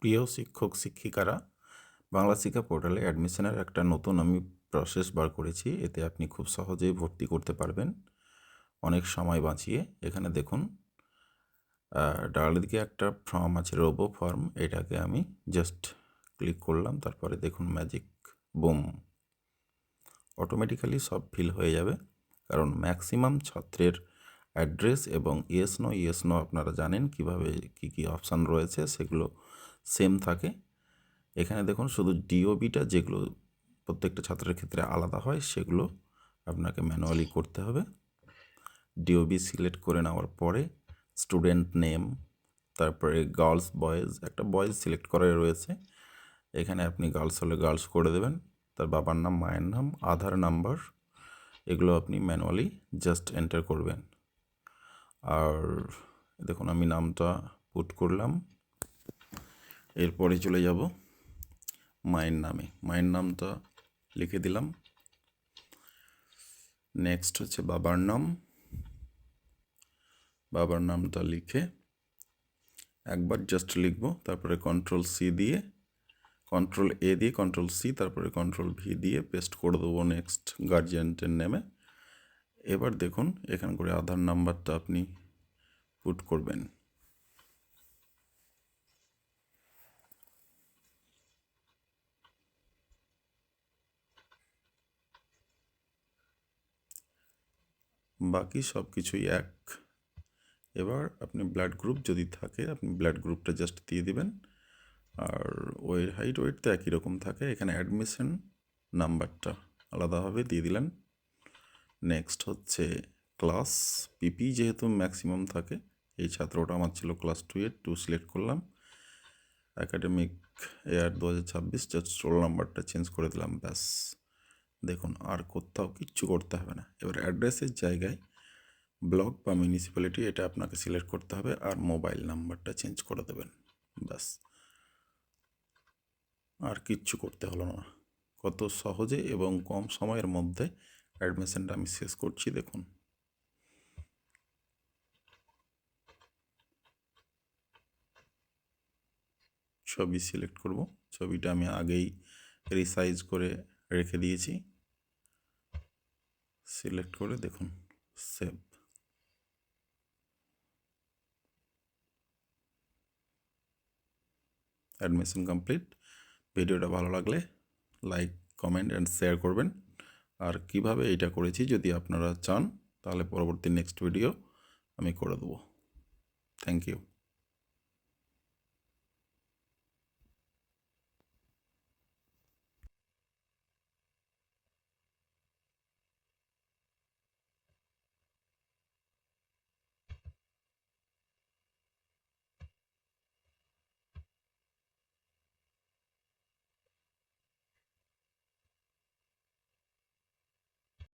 প্রিয় শিক্ষক, শিক্ষিকারা, বাংলা শিক্ষা পোর্টালে অ্যাডমিশনের একটা নতুন আমি প্রসেস বার করেছি। এতে আপনি খুব সহজেই ভর্তি করতে পারবেন। অনেক সময় বাঁচিয়ে। এখানে দেখুন ডাল দিকে একটা ফর্ম আছে রোবো ফর্ম এটাকে আমি জাস্ট ক্লিক করলাম। তারপরে দেখুন ম্যাজিক বুম অটোমেটিক্যালি সব ফিল হয়ে যাবে। কারণ ম্যাক্সিমাম ছাত্রের অ্যাড্রেস এবং ইয়েস নো ইয়েস নো আপনারা জানেন কীভাবে কি কি অপশান রয়েছে, সেগুলো সেম থাকে। এখানে দেখুন শুধু ডিওবিটা যেগুলো প্রত্যেকটা ছাত্রের ক্ষেত্রে আলাদা হয়, সেগুলো আপনাকে ম্যানুয়ালি করতে হবে। ডিওবি সিলেক্ট করে নেওয়ার পরে স্টুডেন্ট নেম তারপরে গার্লস বয়েজ একটা বয়েজ সিলেক্ট করা রয়েছে। এখানে আপনি গার্লস হলে গার্লস করে দেবেন। তার বাবার নাম, মায়ের নাম, আধার নাম্বার এগুলো আপনি ম্যানুয়ালি জাস্ট এন্টার করবেন। আর দেখুন, আমি নামটা পুট করলাম। এরপরে চলে যাব মায়ের নামে। মায়ের নামটা লিখে দিলাম। নেক্সট হচ্ছে বাবার নাম। বাবার নামটা লিখে একবার জাস্ট লিখব, তারপরে কন্ট্রোল সি দিয়ে কন্ট্রোল এ দিয়ে কন্ট্রোল সি তারপরে কন্ট্রোল ভি দিয়ে পেস্ট করে দেবো নেক্সট গার্জিয়ানটের নেমে এবার দেখুন, এখান করে আধার নাম্বারটা আপনি পুট করবেন। বাকি সব কিছুই এক। এবার আপনি ব্লাড গ্রুপ যদি থাকে, আপনি ব্লাড গ্রুপটা জাস্ট দিয়ে দিবেন। আর ওয়ের হাইট ওয়েট তো একই রকম থাকে, এখানে অ্যাডমিশন নাম্বারটা আলাদাভাবে দিয়ে দিলেন। নেক্সট হচ্ছে ক্লাস পিপি যেহেতু ম্যাক্সিমাম থাকে, এই ছাত্রটা আমার ছিল ক্লাস টু এর টু সিলেক্ট করলাম। একাডেমিক এয়ার দু হাজার ছাব্বিশ জাস্ট রোল নাম্বারটা চেঞ্জ করে দিলাম, ব্যাস। দেখুন, আর কোথাও কিচ্ছু করতে হবে না। এবার অ্যাড্রেসের জায়গায় ব্লক বা মিউনিসিপ্যালিটি এটা আপনাকে সিলেক্ট করতে হবে, আর মোবাইল নাম্বারটা চেঞ্জ করে দেবেন, ব্যাস। আর কিচ্ছু করতে হলো না। কত সহজে এবং কম সময়ের মধ্যে অ্যাডমিশনটা আমি শেষ করছি, দেখুন। ছবি সিলেক্ট করব। ছবিটা আমি আগেই রিসাইজ করে রেখে দিয়েছি। সিলেক্ট করে দেখুন সেভ অ্যাডমিশন কমপ্লিট। ভিডিওটা ভালো লাগলে লাইক, কমেন্ট অ্যান্ড শেয়ার করবেন। আর কীভাবে এটা করেছি যদি আপনারা চান, তাহলে পরবর্তী নেক্সট ভিডিও আমি করে দেবো। Thank you